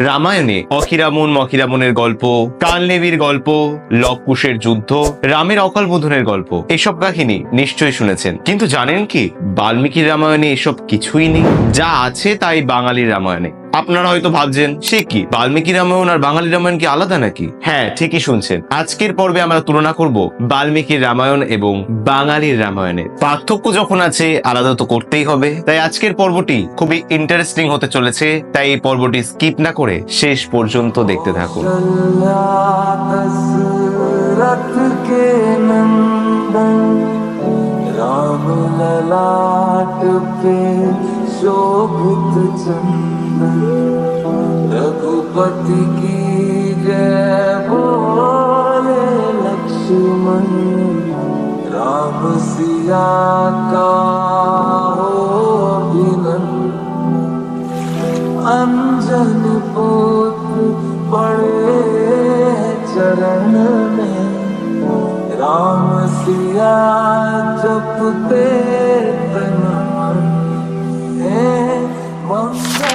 রামায়ণে অখিরামন, মখিরামনের গল্প কালনেবির গল্প, লবকুশের যুদ্ধ, রামের অকাল বোধনের গল্প, এসব কাহিনী নিশ্চয়ই শুনেছেন। কিন্তু জানেন কি, বাল্মীকির রামায়ণে এসব কিছুই নেই। যা আছে তাই বাঙালির রামায়ণে। আপনারা হয়তো ভাবছেন, সে কি? বাল্মীকি রামায়ণ আর বাঙালি রামায়ণ কি আলাদা নাকি? হ্যাঁ ঠিকই শুনছেন। আজকের পর্বে আমরা তুলনা করব বাল্মীকির রামায়ণ এবং বাঙালির রামায়ণের। পার্থক্য যখন আছে, আলাদা তো করতেই হবে। তাই আজকের পর্বটি খুবই ইন্টারেস্টিং হতে চলেছে। তাই এই পর্বটি স্কিপ না করে শেষ পর্যন্ত দেখতে থাকুন। রাম शोभित चंदन रघुपति की जय बोले लक्ष्मण। राम सिया का हो अभिनंदन अंजन पुत्र पड़े चरण में। राम सिया जपते तन।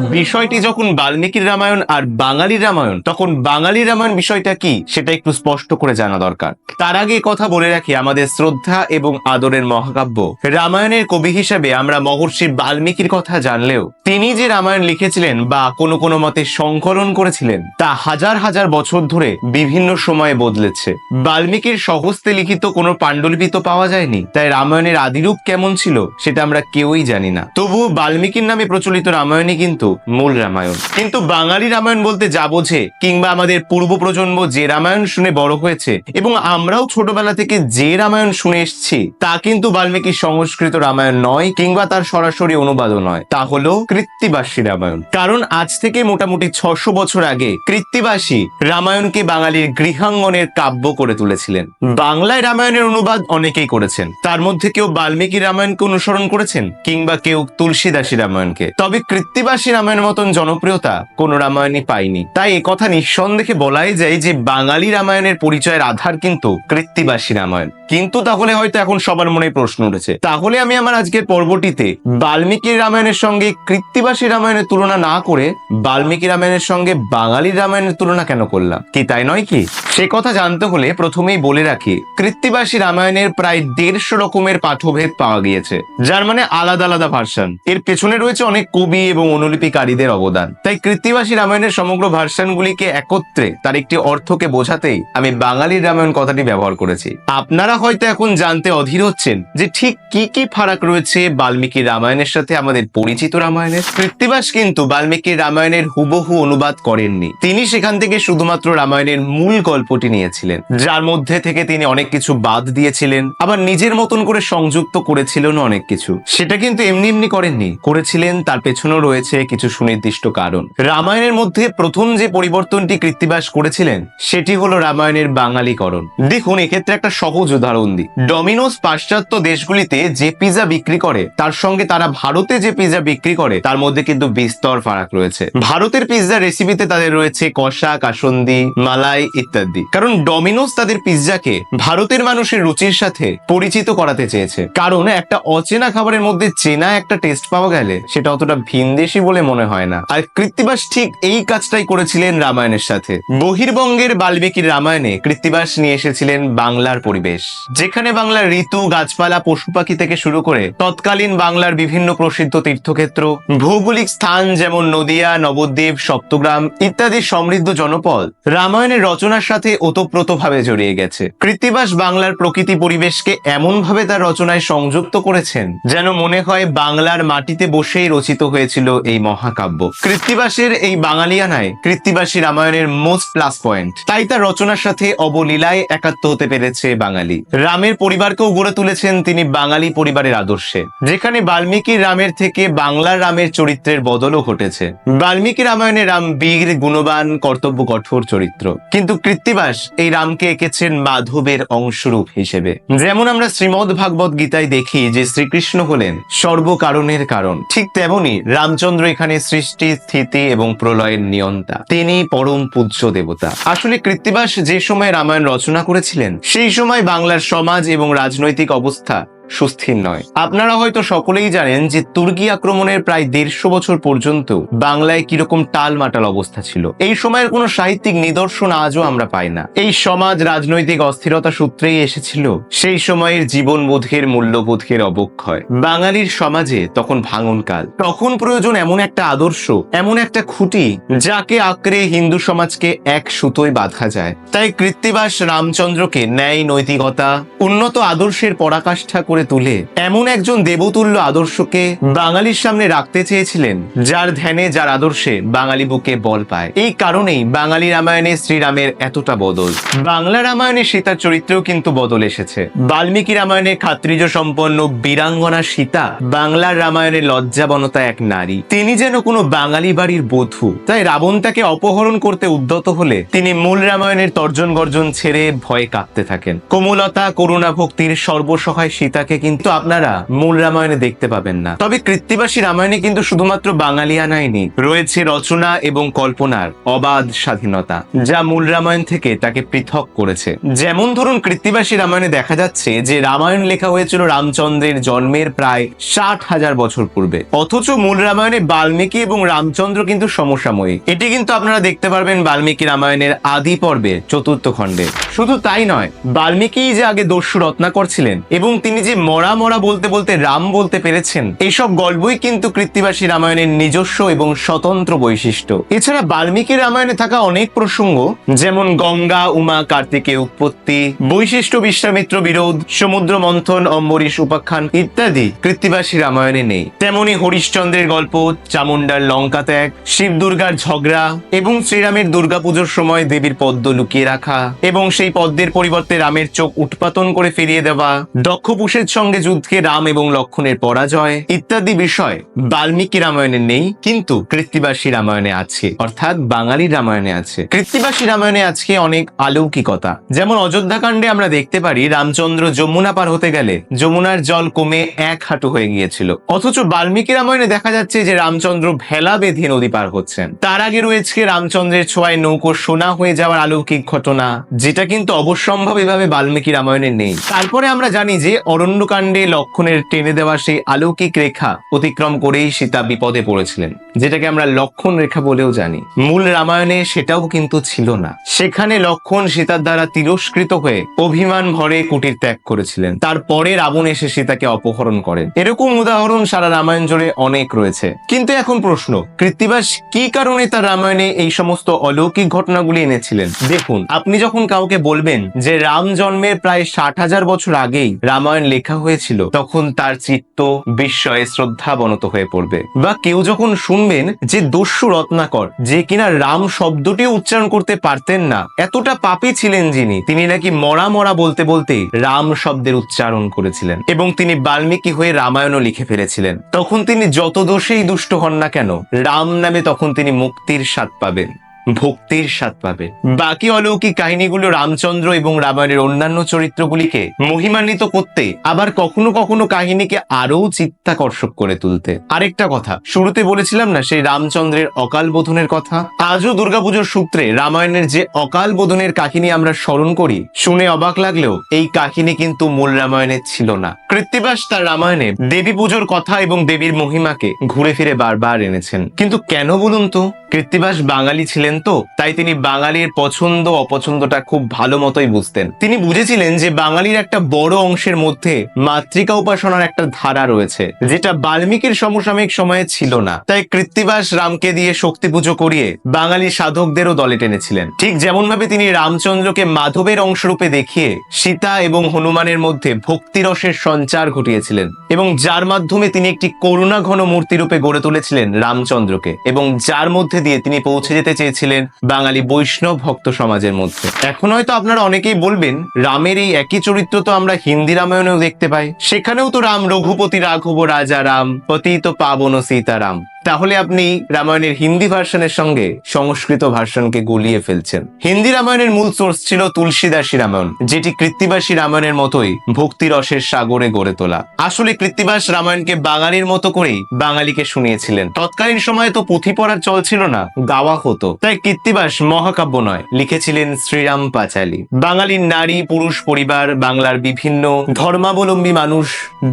বিষয়টি যখন বাল্মীকির রামায়ণ আর বাঙালির রামায়ণ, তখন বাঙালির রামায়ণ বিষয়টা কি, সেটা একটু স্পষ্ট করে জানা দরকার। তার আগে কথা বলে রাখি, আমাদের শ্রদ্ধা এবং আদরের মহাকাব্য। রামায়ণের কবি হিসেবে আমরা মহর্ষি বাল্মীকির কথা জানলেও, তিনি যে রামায়ণ লিখেছিলেন বা কোনো কোনো মতে সংকলন করেছিলেন, তা হাজার হাজার বছর ধরে বিভিন্ন সময়ে বদলেছে। বাল্মীকির সহস্তে লিখিত কোনো পাণ্ডুলিপি তো পাওয়া যায়নি, তাই রামায়ণের আদিরূপ কেমন ছিল, সেটা আমরা কেউই জানি না। তবুও বাল্মীকির নামে প্রচলিত রামায়ণই কিন্তু মূল রামায়ণ। কিন্তু বাঙালি রামায়ণ বলতে যা বোঝে, কিংবা আমাদের পূর্ব প্রজন্ম যে রামায়ণ শুনে বড় হয়েছে, এবং আমরাও ছোটবেলা থেকে যে রামায়ণ শুনে এসেছি, তা কিন্তু বাল্মীকির সংস্কৃত রামায়ণ নয়, কিংবা তার সরাসরি অনুবাদও নয়। তা হলো কৃত্তিবাসী রামায়ণ। কারণ আজ থেকে মোটামুটি ছশো বছর আগে কৃত্তিবাসী রামায়ণকে বাঙালির গৃহাঙ্গনের কাব্য করে তুলেছিলেন। বাংলায় রামায়ণের অনুবাদ অনেকেই করেছেন। তার মধ্যে কেউ বাল্মীকি রামায়ণকে অনুসরণ করেছেন, কিংবা কেউ তুলসীদাসী রামায়ণকে। তবে কৃত্তিবাসী রামায়ণের মতন জনপ্রিয়তা কোন রামায়ণই পায়নি তাই এ কথা নিঃসন্দেহে বলাই যায় যে বাঙালি রামায়ণের পরিচয়ের আধার কিন্তু কৃত্তিবাসী রামায়ণ। কিন্তু তাহলে হয়তো এখন সবার মনে প্রশ্ন উঠেছে, তাহলে আমি আমার আজকের পর্বটিতে বাল্মীকির রামায়ণের সঙ্গে কৃত্তিবাসী রামায়ণের তুলনা না করে বাল্মীকি রামায়ণের সঙ্গে বাঙালি রামায়ণের তুলনা কেন করলাম? কি তাই নয় কি? সে কথা জানতে হলে প্রথমেই বলে রাখি, কৃত্তিবাসী রামায়ণের প্রায় দেড়শো রকমের পাঠভেদ পাওয়া গিয়েছে, যার মানে আলাদা আলাদা ভার্সন এর পেছনে রয়েছে অনেক কবি এবং অনুলিপিকারীদের অবদান। তাই কৃত্তিবাসী রামায়ণের সমগ্র ভার্সনগুলিকে একত্রে তার একটি অর্থকে বোঝাতেই আমি বাঙালির রামায়ণ কথাটি ব্যবহার করেছি। আপনারা হয়তো এখন জানতে অধীর হচ্ছেন যে ঠিক কি কি ফারাক রয়েছে বাল্মীকি রামায়ণের সাথে আমাদের পরিচিত রামায়ণের। কৃত্তিবাস কিন্তু বাল্মীকি রামায়ণের হুবহু অনুবাদ করেননি। তিনি সেখান থেকে শুধুমাত্র রামায়ণের মূল গল্পটি নিয়েছিলেন। যার মধ্যে থেকে তিনি অনেক কিছু বাদ দিয়েছিলেন, আবার নিজের মতন করে সংযুক্ত করেছিলেন অনেক কিছু। সেটা কিন্তু এমনি এমনি করেননি। করেছিলেন, তার পেছনেও রয়েছে কিছু সুনির্দিষ্ট কারণ। রামায়ণের মধ্যে প্রথম যে পরিবর্তনটি কৃত্তিবাস করেছিলেন, সেটি হলো রামায়ণের বাঙালিকরণ। দেখুন, এক্ষেত্রে একটা সহজ উদাহরণ দিই। ডমিনোস পাশ্চাত্য দেশগুলিতে যে পিজা বিক্রি করে, তার সঙ্গে তারা ভারতে যে পিজা বিক্রি করে, তার মধ্যে কিন্তু বিস্তর ফারাক রয়েছে। ভারতের পিৎজা রেসিপিতে তাদের রয়েছে কষা, কাসন্দি, মালাই ইত্যাদি। কারণ ডমিনোস তাদের পিৎজাকে ভারতের মানুষের রুচির সাথে পরিচিত করাতে চেয়েছে। কারণ একটা অচেনা খাবারের মধ্যে চেনা একটা টেস্ট পাওয়া গেলে, সেটা অতটা ভিনদেশি বলে মনে হয় না। আর কৃত্তিবাস ঠিক এই কাজটাই করেছিলেন রামায়ণের সাথে। বহির্বঙ্গের বাল্মীকির রামায়ণে কৃত্তিবাস নিয়ে এসেছিলেন বাংলার পরিবেশ। যেখানে বাংলার ঋতু, গাছপালা, পশু পাখি থেকে শুরু করে তৎকালীন বাংলার বিভিন্ন প্রসিদ্ধ তীর্থক্ষেত্র, ভৌগোলিক স্থান যেমন নদিয়া, নবদ্বীপ, সপ্তগ্রাম ইত্যাদি সমৃদ্ধ জনপদ রামায়ণের রচনার সাথে ওতপ্রোতভাবে জড়িয়ে গেছে। কৃত্তিবাস বাংলার প্রকৃতি পরিবেশকে এমন ভাবে তার রচনায় সংযুক্ত করেছেন যেন মনে হয় বাংলার মাটিতে বসেই রচিত হয়েছিল এই মহাকাব্য। কৃত্তিবাসের এই বাঙালিয়ানায় কৃত্তিবাসী রামায়ণের মোস্ট প্লাস পয়েন্ট তাই তার রচনার সাথে অবলীলায় একাত্ম হতে পেরেছে বাঙালি। রামের পরিবারকেও গড়ে তুলেছেন তিনি বাঙালি পরিবারের আদর্শে। যেখানে বাল্মীকি রামের থেকে বাংলার রামের চরিত্রের বদলও ঘটেছে। বাল্মীকি রামায়ণে রাম বীর, গুণবান, কর্তব্য, কঠোর চরিত্র। কিন্তু কৃত্তিবাস এই রামকে এঁকেছেন মাধবের অংশরূপ হিসেবে। যেমন আমরা শ্রীমদ ভাগবত গীতায় দেখি যে শ্রীকৃষ্ণ হলেন সর্বকারণের কারণ। ঠিক তেমনি রামচন্দ্র এখানে সৃষ্টি, স্থিতি এবং প্রলয়ের নিয়ন্তা। তিনি পরম পূজ্য দেবতা। আসলে কৃত্তিবাস যে সময় রামায়ণ রচনা করেছিলেন, সেই সময় বাংলার সমাজ এবং রাজনৈতিক অবস্থা সুস্থির নয়। আপনারা হয়তো সকলেই জানেন যে তুর্কি আক্রমণের প্রায় দেড়শো বছর পর্যন্ত বাংলায় কীরকম টালমাটাল অবস্থা ছিল। এই সময়ের কোনো সাহিত্যিক নিদর্শন আজও আমরা পাই না। এই সমাজ রাজনৈতিক অস্থিরতা সূত্রেই এসেছিল, সেই সময়ের জীবনবোধের মূল্যবোধের অবক্ষয়। বাঙালির সমাজে তখন ভাঙনকাল তখন প্রয়োজন এমন একটা আদর্শ, এমন একটা খুঁটি, যাকে আঁকড়ে হিন্দু সমাজকে এক সুতোয় বাঁধা যায়। তাই কৃত্তিবাস রামচন্দ্রকে ন্যায় নৈতিকতা, উন্নত আদর্শের পরাকাষ্ঠা করে তুলে। এমন একজন দেবতুল্য আদর্শকে বাঙালির সামনে রাখতে চেয়েছিলেন, যার ধ্যানে, যার আদর্শে বাঙালি বুকে বল পায়। এই কারণেই বাঙালি রামায়ণে শ্রীরামের এতটা বদল। বাংলা রামায়ণে সীতার চরিত্রেও কিন্তু বদল এসেছে। বাল্মীকি রামায়ণে খাত্রিজ সম্পন্ন বীরাঙ্গনা সীতা বাংলার রামায়ণে লজ্জাবনতা এক নারী। তিনি যেন কোনো বাঙালি বাড়ির বধূ। তাই রাবণ তাকে অপহরণ করতে উদ্যত হলে তিনি মূল রামায়ণের তর্জন গর্জন ছেড়ে ভয়ে কাঁপতে থাকেন। কোমলতা করুণা ভক্তির সর্বসহায় সীতাকে কিন্তু আপনারা মূল রামায়ণে দেখতে পাবেন না। তবে কৃত্তিবাসী রামায়ণে কিন্তু শুধুমাত্র বাঙালিয়ানাইনি রয়েছে রচনা এবং কল্পনার অবাধ স্বাধীনতা, যা মূল রামায়ণ থেকে তাকে পৃথক করেছে। যেমন ধরুন কৃত্তিবাসী রামায়ণে দেখা যাচ্ছে যে রামায়ণ লেখা হয়েছিল রামচন্দ্রের জন্মের প্রায় ষাট হাজার বছর পূর্বে। অথচ মূল রামায়ণে বাল্মীকি এবং রামচন্দ্র কিন্তু সমসাময়িক। এটি কিন্তু আপনারা দেখতে পারবেন বাল্মীকি রামায়ণের আদি পর্বে চতুর্থ খণ্ডে। শুধু তাই নয় বাল্মীকি যে আগে দস্যু রত্নাকর ছিলেন এবং তিনি যে মরা মরা বলতে বলতে রাম বলতে পেরেছেন এইসব গল্পই কিন্তু কৃত্তিবাসী রামায়ণের নিজস্ব এবং স্বতন্ত্র বৈশিষ্ট্য। এছাড়া বাল্মীকি রামায়ণে থাকা অনেক প্রসঙ্গ, যেমন গঙ্গা, উমা কার্তিকের উৎপত্তি, বৈশিষ্ট্য বিশ্বামিত্র বিরোধ, সমুদ্র মন্থন, অম্বরীশ উপাখ্যান ইত্যাদি কৃত্তিবাসী রামায়ণে নেই। তেমনি হরিশ্চন্দ্রের গল্প চামুন্ডার লঙ্কা ত্যাগ, শিব দুর্গার ঝগড়া এবং শ্রীরামের দুর্গাপুজোর সময় দেবীর পদ্ম লুকিয়ে রাখা এবং সেই পদ্মের পরিবর্তে রামের চোখ উৎপাতন করে ফিরিয়ে দেওয়া দক্ষপুষের সঙ্গে যুদ্ধে রাম এবং লক্ষণের পরাজয় ইত্যাদি বিষয় বাল্মীকি রামায়ণে নেই, কিন্তু কৃত্তিবাসী রামায়ণে আছে। অর্থাৎ বাঙালি রামায়ণে আছে। কৃত্তিবাসী রামায়ণে আজকে অনেক আলৌকিকতা যেমন অযোধ্যাকাণ্ডে আমরা দেখতে পারি, রামচন্দ্র যমুনা পার হতে গেলে যমুনার জল কমে এক হাঁটু হয়ে গিয়েছিল। অথচ বাল্মীকি রামায়ণে দেখা যাচ্ছে যে রামচন্দ্র ভেলা বেঁধে নদী পার হচ্ছেন। তার আগে রয়েছে রামচন্দ্রের ছোঁয়ায় নৌকো সোনা হয়ে যাওয়ার অলৌকিক ঘটনা, যেটা কিন্তু অবশ্যম্ভাবী ভাবে বাল্মীকি রামায়ণে নেই। তারপরে আমরা জানি যে অরণ্যকাণ্ডে লক্ষণের টেনে দেওয়া সেই অলৌকিক রেখা অতিক্রম করেই সীতা বিপদে পড়েছিলেন, যেটাকে আমরা লক্ষণ রেখা বলেও জানি। মূল রামায়ণে সেটাও কিন্তু ছিল না। সেখানে লক্ষণ সীতার দ্বারা তিরস্কৃত হয়ে অভিমান ভরে কুটির ত্যাগ করেছিলেন। তারপরে রাবণ এসে সীতাকে অপহরণ করেন। এরকম উদাহরণ সারা রামায়ণ জুড়ে অনেক রয়েছে। কিন্তু এখন প্রশ্ন, কৃত্তিবাস কি কারণে তার রামায়ণে এই সমস্ত অলৌকিক ঘটনাগুলি এনেছিলেন? দেখুন, আপনি যখন কাউকে বলবেন যে রাম জন্মের প্রায় ষাট হাজার বছর আগেই রামায়ণ লেখা হয়েছিল, তখন তার চিত্ত বিস্ময়ে শ্রদ্ধাবনত হয়ে পড়বে। বা কেউ যখন শুনবেন যে দস্যু রত্নাকর, যে কিনা রাম শব্দটিও উচ্চারণ করতে পারতেন না, এতটা পাপী ছিলেন যিনি, তিনি নাকি মরা মরা বলতে বলতে রাম শব্দের উচ্চারণ করেছিলেন এবং তিনি বাল্মীকি হয়ে রামায়ণও লিখে ফেলেছিলেন। তখন তিনি যত দোষেই দুষ্ট হন না কেন, রাম নামে তখন তিনি মুক্তির স্বাদ পাবেন। ভক্তির স্বাদ পাবে। বাকি অলৌকিক কাহিনীগুলো রামচন্দ্র এবং রামায়ণের অন্যান্য চরিত্রগুলিকে মহিমান্বিত করতে আবার কখনো কখনো কাহিনীকে আরও চিত্তাকর্ষক করে তুলতে। আরেকটা কথা, শুরুতে বলেছিলাম না সেই রামচন্দ্রের অকাল বোধনের কথা? আজও দুর্গাপুজোর সূত্রে রামায়ণের যে অকাল বোধনের কাহিনী আমরা স্মরণ করি, শুনে অবাক লাগলেও এই কাহিনী কিন্তু মূল রামায়ণে ছিল না। কৃত্তিবাস তার রামায়ণে দেবী পুজোর কথা এবং দেবীর মহিমাকে ঘুরে ফিরে বারবার এনেছেন। কিন্তু কেন বলুন তো? কৃত্তিবাস বাঙালি ছিলেন তো, তাই তিনি বাঙালির পছন্দ অপছন্দটা খুব ভালো মতোই বুঝতেন। তিনি বুঝেছিলেন যে বাঙালির একটা বড় অংশের মধ্যে মাতৃকা উপাসনার একটা ধারা রয়েছে, যেটা বাল্মীকির সমসাময়িক সময়ে ছিল না। তাই কৃত্তিবাস রামকে দিয়ে শক্তি পুজো করিয়ে বাঙালি সাধকদেরও দলে টেনেছিলেন। ঠিক যেমন ভাবে তিনি রামচন্দ্রকে মাধবের অংশরূপে দেখিয়ে সীতা এবং হনুমানের মধ্যে ভক্তিরসের সঞ্চার ঘটিয়েছিলেন এবং যার মাধ্যমে তিনি একটি করুণা ঘন মূর্তি রূপে গড়ে তুলেছিলেন রামচন্দ্রকে এবং যার মধ্যে দিয়ে তিনি পৌঁছে যেতে চেয়েছিলেন বাঙালি বৈষ্ণব ভক্ত সমাজের মধ্যে। এখন হয়তো আপনারা অনেকেই বলবেন, রামের এই একই চরিত্র তো আমরা হিন্দি রামায়ণেও দেখতে পাই। সেখানেও তো রাম, রঘুপতি, রাঘব, রাজা রাম, পতিত পাবন সীতারাম। তাহলে আপনি রামায়ণের হিন্দি ভার্সনের সঙ্গে সংস্কৃত ভার্সনকে গলিয়ে ফেলছেন। হিন্দি রামায়ণের মূল সোর্স ছিল তুলসীদাসী রামায়ণ, যেটি কৃত্তিবাসী রামায়ণের মতোই ভক্তি রসের সাগরে গড়ে তোলা। আসলে কৃত্তিবাস রামায়ণকে বাঙালির মতো করেই বাঙালিকে শুনিয়েছিলেন। তৎকালীন সময়ে তো পুঁথি পড়ার চল ছিল না, গাওয়া হতো। তাই কৃত্তিবাস মহাকাব্য নয়, লিখেছিলেন শ্রীরাম পাঁচালী। বাঙালির নারী, পুরুষ পরিবার, বাংলার বিভিন্ন ধর্মাবলম্বী মানুষ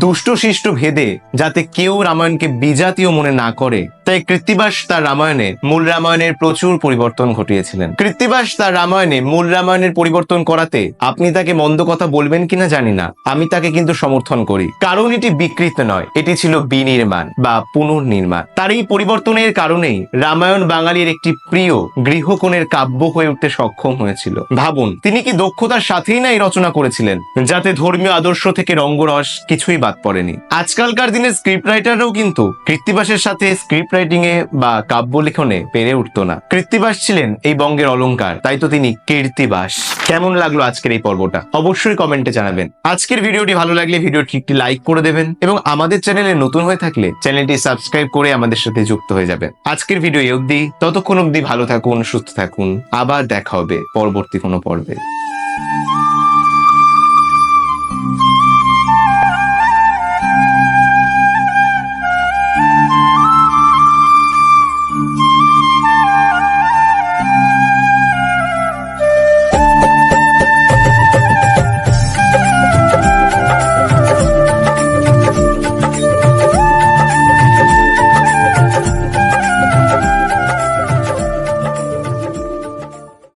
দুষ্ট শিষ্ট ভেদে যাতে কেউ রামায়ণকে বিজাতীয় মনে না করে falei. তাই কৃত্তিবাস তার রামায়ণে, মূল রামায়ণের প্রচুর পরিবর্তন ঘটিয়েছিলেন। কৃত্তিবাস তার রামায়ণে, মূল রামায়ণের পরিবর্তন করাতে আপনি তাকে মন্দ কথা বলবেন কিনা জানি না। আমি তাকে কিন্তু সমর্থন করি। কারণ এটি বিকৃত নয়। এটি ছিল বিনির্মাণ বা পুনর্নির্মাণ। তার এই পরিবর্তনের কারণেই রামায়ণ বাঙালির একটি প্রিয় গৃহকোণের কাব্য হয়ে উঠতে সক্ষম হয়েছিল। ভাবুন, তিনি কি দক্ষতার সাথেই না এই রচনা করেছিলেন? যাতে ধর্মীয় আদর্শ থেকে রঙ্গরস কিছুই বাদ পড়েনি। আজকালকার দিনের স্ক্রিপ্ট রাইটাররাও কিন্তু কৃত্তিবাসের সাথে স্ক্রিপ্ট রাইটিং এ বা কাব্য লিখনে পেরে উঠতো না। কৃত্তিবাস ছিলেন এই বঙ্গের অলংকার তাই তো তিনি কীর্তিবাস। কেমন লাগল আজকের এই পর্বটা? অবশ্যই কমেন্টে জানাবেন। আজকের ভিডিওটি ভালো লাগলে ভিডিওটি একটি লাইক করে দেবেন এবং আমাদের চ্যানেলে নতুন হয়ে থাকলে চ্যানেলটি সাবস্ক্রাইব করে আমাদের সাথে যুক্ত হয়ে যাবেন। আজকের ভিডিও এই অবধি। ততক্ষণ অবধি ভালো থাকুন, সুস্থ থাকুন। আবার দেখা হবে পরবর্তী কোনো পর্বে।